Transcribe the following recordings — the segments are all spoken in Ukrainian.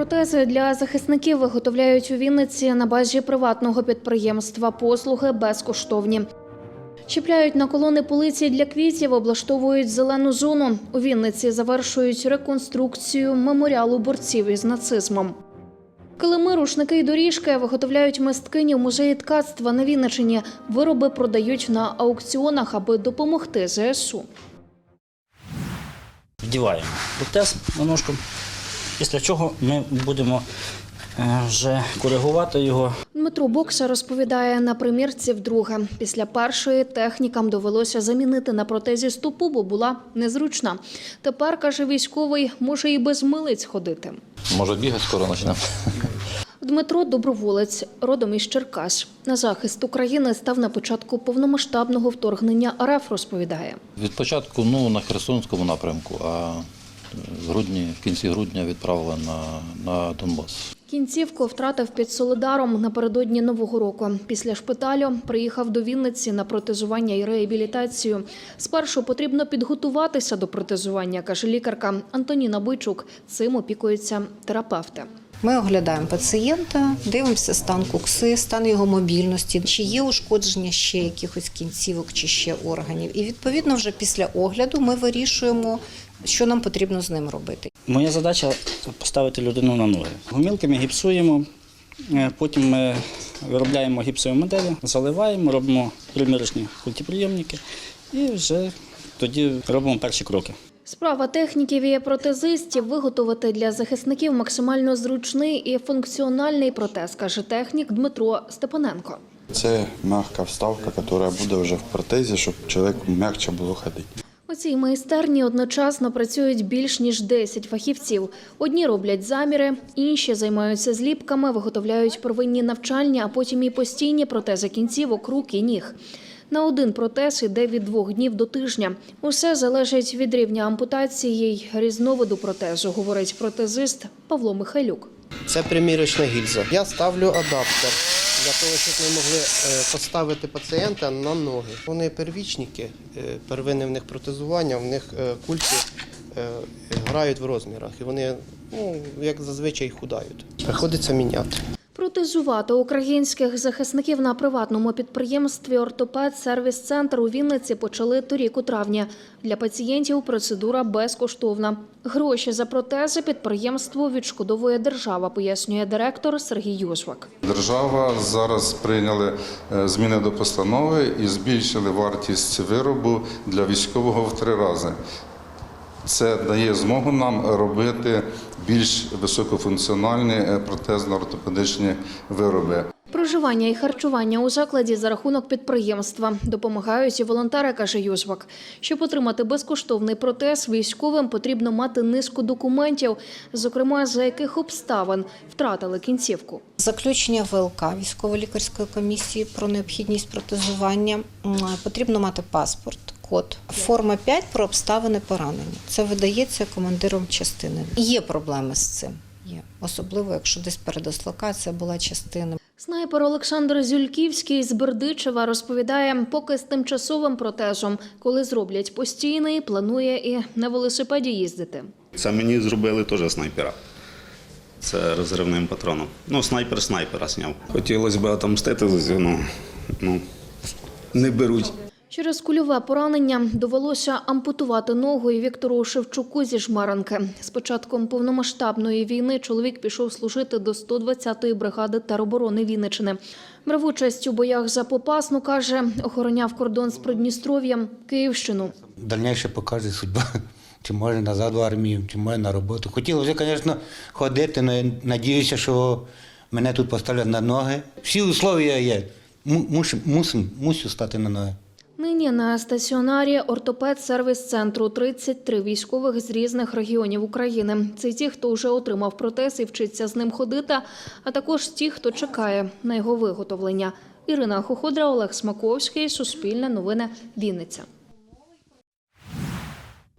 Протези для захисників виготовляють у Вінниці на базі приватного підприємства. Послуги безкоштовні. Чіпляють на колони полиці для квітів, облаштовують зелену зону. У Вінниці завершують реконструкцію меморіалу борців із нацизмом. Килими, рушники й доріжки виготовляють мисткині в музеї ткацтва на Вінничині. Вироби продають на аукціонах, аби допомогти ЗСУ. вдіваємо протез на ножку, після чого ми будемо е, вже коригувати його. Дмитро Бокса розповідає на примірці вдруге. Після першої технікам довелося замінити на протезі стопу, бо була незручна. Тепер, каже військовий, може і без милиць ходити. Може бігати скоро почнемо. Дмитро доброволець, родом із Черкас. На захист України став на початку повномасштабного вторгнення РФ, розповідає. Від початку ну, на Херсонському напрямку, а в грудні, в кінці грудня відправили на, на Донбас. Кінцівку втратив під Солидаром напередодні Нового року. Після шпиталю приїхав до Вінниці на протезування і реабілітацію. Спершу потрібно підготуватися до протезування, каже лікарка Антоніна Бойчук. Цим опікуються терапевти. Ми оглядаємо пацієнта, дивимося стан кукси, стан його мобільності, чи є ушкодження ще якихось кінцівок чи ще органів. І відповідно вже після огляду ми вирішуємо, що нам потрібно з ним робити. Моя задача поставити людину на ноги. Гумілками гіпсуємо, е, потім ми виробляємо гіпсові моделі, заливаємо, робимо примірочні культиприйомники і вже тоді робимо перші кроки. Справа техніків і протезистів виготовити для захисників максимально зручний і функціональний протез, каже технік Дмитро Степаненко. Це м'яка вставка, яка буде вже в протезі, щоб чоловіку м'якше було ходити. У цій майстерні одночасно працюють більш ніж 10 фахівців. Одні роблять заміри, інші займаються зліпками, виготовляють первинні навчальні, а потім і постійні протези кінцівок, рук і ніг. На один протез іде від двох днів до тижня. Усе залежить від рівня ампутації й різновиду протезу, говорить протезист Павло Михайлюк. Це примірочна гільза. Я ставлю адаптер для того, щоб ми могли е, поставити пацієнта на ноги. Вони первічники, е, первинне в них протезування, в них культи е, грають в розмірах і вони, ну, як зазвичай, худають. Приходиться міняти. Протезувати українських захисників на приватному підприємстві Ортопед Сервіс Центр у Вінниці почали торік у травні. Для пацієнтів процедура безкоштовна. Гроші за протези підприємству відшкодовує держава, пояснює директор Сергій Юзвак. Держава зараз прийняли е, зміни до постанови і збільшили вартість виробу для військового в три рази. Це дає змогу нам робити більш високофункціональні е, протезно-ортопедичні вироби. Проживання і харчування у закладі за рахунок підприємства допомагають і волонтери, каже Юзвак. Щоб отримати безкоштовний протез, військовим потрібно мати низку документів, зокрема за яких обставин втратили кінцівку. Заключення ВЛК військово-лікарської комісії про необхідність протезування потрібно мати паспорт. Код форма 5 про обставини поранення. Це видається командиром частини. Є проблеми з цим. Є особливо, якщо десь передислокація була частини. Снайпер Олександр Зюльківський з Бердичева розповідає, поки з тимчасовим протезом, коли зроблять постійний, планує і на велосипеді їздити. Це мені зробили теж снайпера. Це розривним патроном. Ну, снайпер снайпера зняв. Хотілося б отомстити, ну, ну не беруть. Через кульове поранення довелося ампутувати ногу і Віктору Шевчуку зі Жмаранки. З початком повномасштабної війни чоловік пішов служити до 120-ї бригади тероборони Вінничини. Брав участь у боях за Попасну, каже, охороняв кордон з Придністров'ям, Київщину. Дальніше покаже судьба. Чи може назад в армію, чи може на роботу. Хотілося, звісно, ходити, але надіюся, що мене тут поставлять на ноги. Всі условия є. Му- Мушу, мусим, мусю стати на ноги. Нині на стаціонарі ортопед сервіс центру 33 військових з різних регіонів України. Це ті, хто вже отримав протез і вчиться з ним ходити, а також ті, хто чекає на його виготовлення. Ірина Хоходра, Олег Смаковський, Суспільне новини, Вінниця.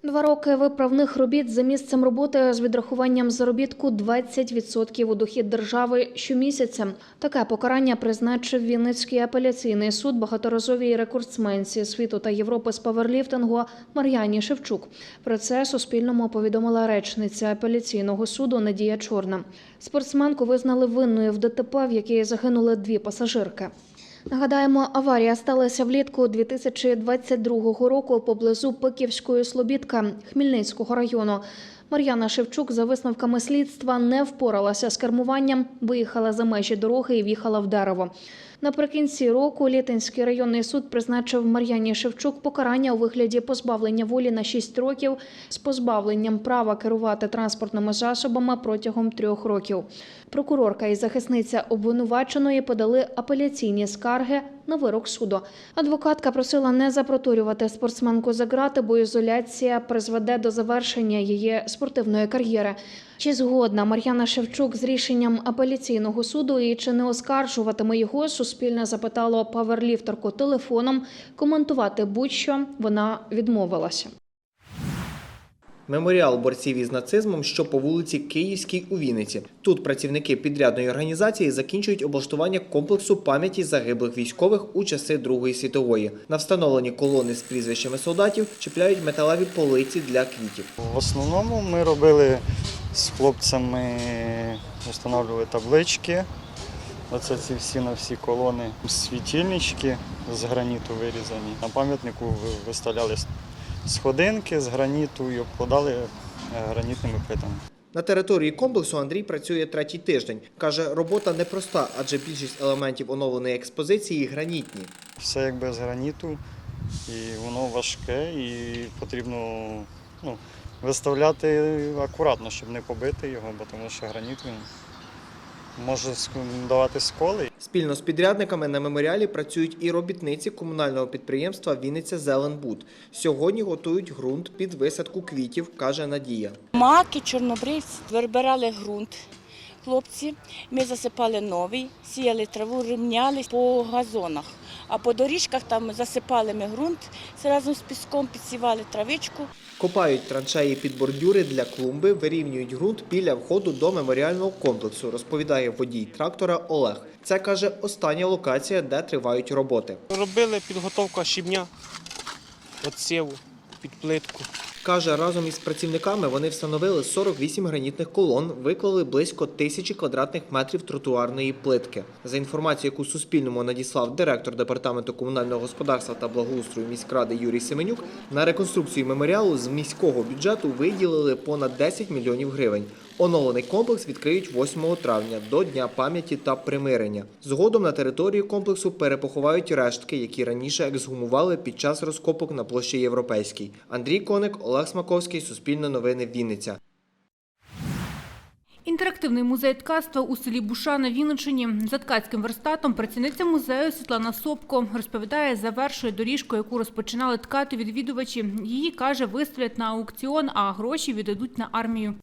Два роки виправних робіт за місцем роботи з відрахуванням заробітку 20% у дохід держави щомісяця. Таке покарання призначив Вінницький апеляційний суд багаторазовій рекордсменці світу та Європи з паверліфтингу Мар'яні Шевчук. Про це Суспільному повідомила речниця апеляційного суду Надія Чорна. Спортсменку визнали винною в ДТП, в якій загинули дві пасажирки. Нагадаємо, аварія сталася влітку 2022 року поблизу Пиківської Слобідки Хмельницького району. Мар'яна Шевчук, за висновками слідства, не впоралася з кермуванням, виїхала за межі дороги і в'їхала в дерево. Наприкінці року Літинський районний суд призначив Мар'яні Шевчук покарання у вигляді позбавлення волі на 6 років з позбавленням права керувати транспортними засобами протягом трьох років. Прокурорка і захисниця обвинуваченої подали апеляційні скарги на вирок суду. Адвокатка просила не запроторювати спортсменку за грати, бо ізоляція призведе до завершення її спортивної кар'єри. Чи згодна Мар'яна Шевчук з рішенням апеляційного суду і чи не оскаржуватиме його? Суспільне запитало паверліфтерку телефоном. Коментувати будь-що вона відмовилася. Меморіал борців із нацизмом, що по вулиці Київській у Вінниці. Тут працівники підрядної організації закінчують облаштування комплексу пам'яті загиблих військових у часи Другої світової. На встановлені колони з прізвищами солдатів чіпляють металеві полиці для квітів. В основному ми робили з хлопцями, встановлювали таблички. Оце ці всі на всі колони. Світильнички з граніту вирізані. На пам'ятнику ви- виставляли сходинки з граніту і обкладали е, гранітними плитами. На території комплексу Андрій працює третій тиждень. Каже, робота непроста, адже більшість елементів оновленої експозиції гранітні. Все якби з граніту, і воно важке, і потрібно ну, виставляти акуратно, щоб не побити його, бо тому що граніт він може давати сколи. Спільно з підрядниками на меморіалі працюють і робітниці комунального підприємства Вінниця Зеленбуд. Сьогодні готують ґрунт під висадку квітів, каже Надія. Маки, чорнобривці вибирали ґрунт. Хлопці, ми засипали новий, сіяли траву, рівняли по газонах. А по доріжках там засипали ми ґрунт, разом з піском підсівали травичку. Копають траншеї під бордюри для клумби, вирівнюють ґрунт біля входу до меморіального комплексу, розповідає водій трактора Олег. Це каже остання локація, де тривають роботи. Робили підготовку щебня, отсіву під плитку. Каже, разом із працівниками вони встановили 48 гранітних колон, виклали близько тисячі квадратних метрів тротуарної плитки. За інформацією, яку Суспільному надіслав директор департаменту комунального господарства та благоустрою міськради Юрій Семенюк, на реконструкцію меморіалу з міського бюджету виділили понад 10 мільйонів гривень. Оновлений комплекс відкриють 8 травня до Дня пам'яті та примирення. Згодом на території комплексу перепоховають рештки, які раніше ексгумували під час розкопок на площі Європейській. Андрій Коник, Олег Смаковський, Суспільне новини, Вінниця. Інтерактивний музей ткацтва у селі Буша на Вінниччині. За ткацьким верстатом працівниця музею Світлана Сопко розповідає, завершує доріжку, яку розпочинали ткати відвідувачі. Її, каже, виставлять на аукціон, а гроші віддадуть на армію.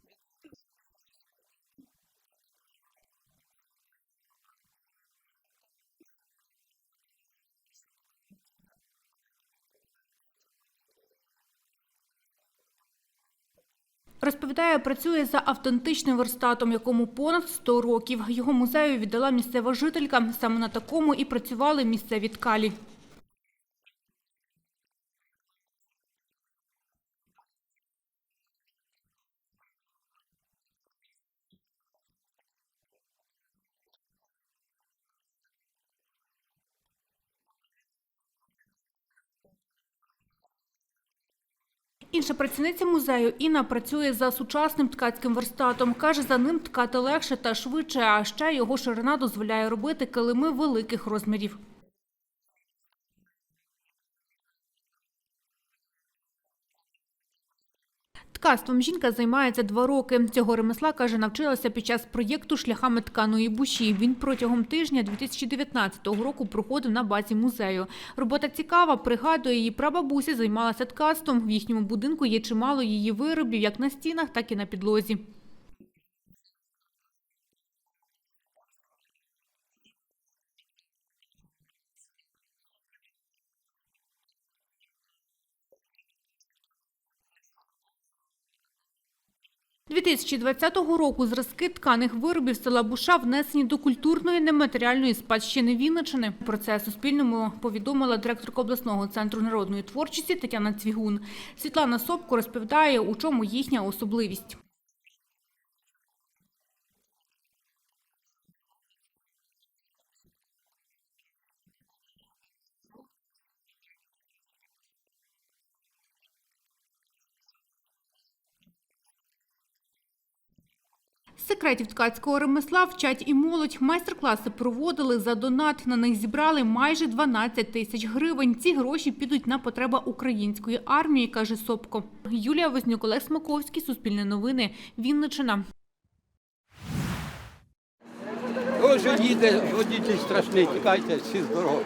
Розповідає, працює за автентичним верстатом, якому понад 100 років. Його музею віддала місцева жителька. Саме на такому і працювали місцеві ткалі. Інша працівниця музею Інна працює за сучасним ткацьким верстатом. Каже, за ним ткати легше та швидше, а ще його ширина дозволяє робити килими великих розмірів. Ткацтвом жінка займається два роки. Цього ремесла, каже, навчилася під час проєкту «Шляхами тканої буші». Він протягом тижня 2019 року проходив на базі музею. Робота цікава, пригадує, її прабабуся займалася ткацтвом. В їхньому будинку є чимало її виробів як на стінах, так і на підлозі. 2020 року зразки тканих виробів села Буша внесені до культурної нематеріальної спадщини Вінничини. Про це Суспільному повідомила директорка обласного центру народної творчості Тетяна Цвігун. Світлана Собко розповідає, у чому їхня особливість. Секретів ткацького ремесла вчать і молодь. Майстер-класи проводили за донат. На них зібрали майже 12 тисяч гривень. Ці гроші підуть на потреба української армії, каже Сопко. Юлія Вознюк, Олег Смаковський, Суспільне новини, Вінничина. Ось їде водитель страшний, тікайте, всі здорові.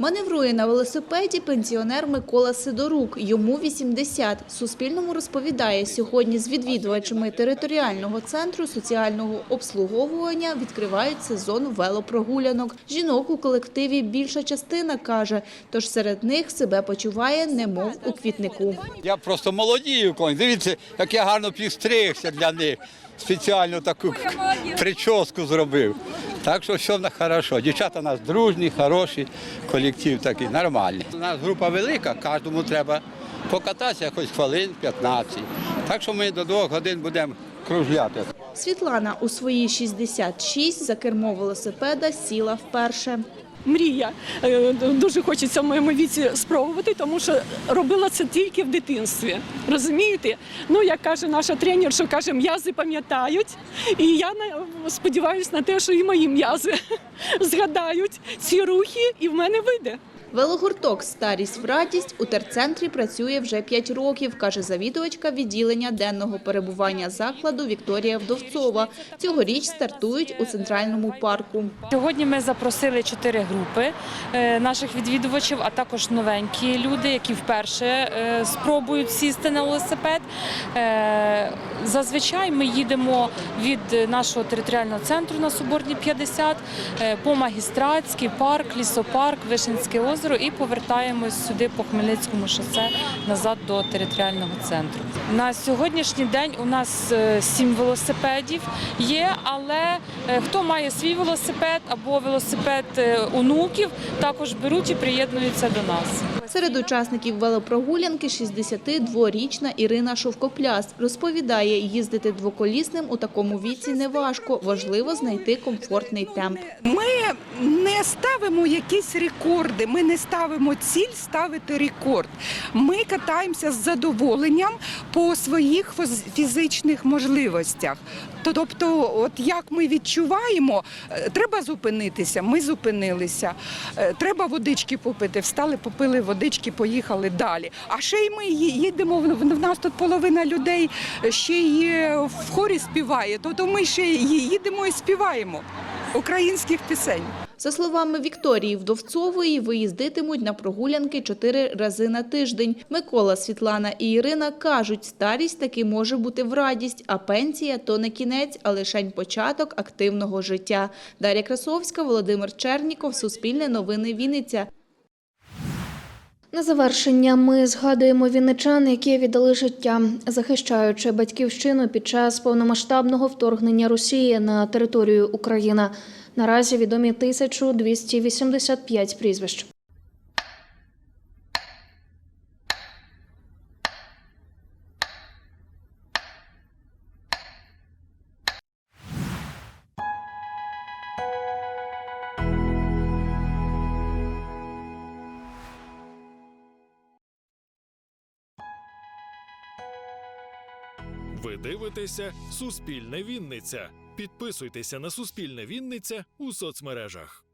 Маневрує на велосипеді пенсіонер Микола Сидорук. Йому 80. Суспільному розповідає, сьогодні з відвідувачами територіального центру соціального обслуговування відкривають сезон велопрогулянок. Жінок у колективі більша частина, каже, тож серед них себе почуває немов у квітнику. Я просто молодію. Дивіться, як я гарно підстригся для них. Спеціально таку прическу зробив. Так що все хорошо. Дівчата у нас дружні, хороші, колектив такий, нормальний. У нас група велика, кожному треба покататися хоч хвилин 15. Так що ми до двох годин будемо кружляти. Світлана у свої 66 за кермо велосипеда сіла вперше. Мрія. Е, Дуже хочеться в моєму віці спробувати, тому що робила це тільки в дитинстві. Розумієте? Ну, як каже наша тренер, що каже, м'язи пам'ятають. І я сподіваюся на те, що і мої м'язи згадають ці рухи, і в мене вийде. Велогурток «Старість в радість» у терцентрі працює вже 5 років, каже завідувачка відділення денного перебування закладу Вікторія Вдовцова. Цьогоріч стартують у центральному парку. Сьогодні ми запросили чотири групи е, наших відвідувачів, а також новенькі люди, які вперше е, спробують сісти на велосипед. Е, Зазвичай ми їдемо від нашого територіального центру на Соборній 50 е, по магістратський парк, лісопарк, Вишинське озеро і повертаємось сюди по Хмельницькому шосе назад до територіального центру. На сьогоднішній день у нас е, сім велосипедів є, але е, хто має свій велосипед або велосипед е, онуків, також беруть і приєднуються до нас. Серед учасників велопрогулянки 62-річна Ірина Шовкопляс. Розповідає, їздити двоколісним у такому віці неважко. Важливо знайти комфортний темп. Ми не ставимо якісь рекорди, ми не ставимо ціль ставити рекорд. Ми катаємося з задоволенням по своїх фізичних можливостях. Тобто, от як ми відчуваємо, е, треба зупинитися. Ми зупинилися. Е, Треба водички попити. Встали, попили водички, поїхали далі. А ще й ми їдемо. В нас тут половина людей ще й е, в хорі співає. Тобто ми ще їдемо і співаємо українських пісень. За словами Вікторії Вдовцової, виїздитимуть на прогулянки чотири рази на тиждень. Микола, Світлана і Ірина кажуть, старість таки може бути в радість, а пенсія – то не кінець, а лишень початок активного життя. Дар'я Красовська, Володимир Черніков, Суспільне новини Вінниця. На завершення ми згадуємо вінничан, які віддали життя, захищаючи батьківщину під час повномасштабного вторгнення Росії на територію України. Наразі відомі 1285 прізвищ. Ви дивитеся Суспільне Вінниця. Підписуйтеся на Суспільне Вінниця у соцмережах.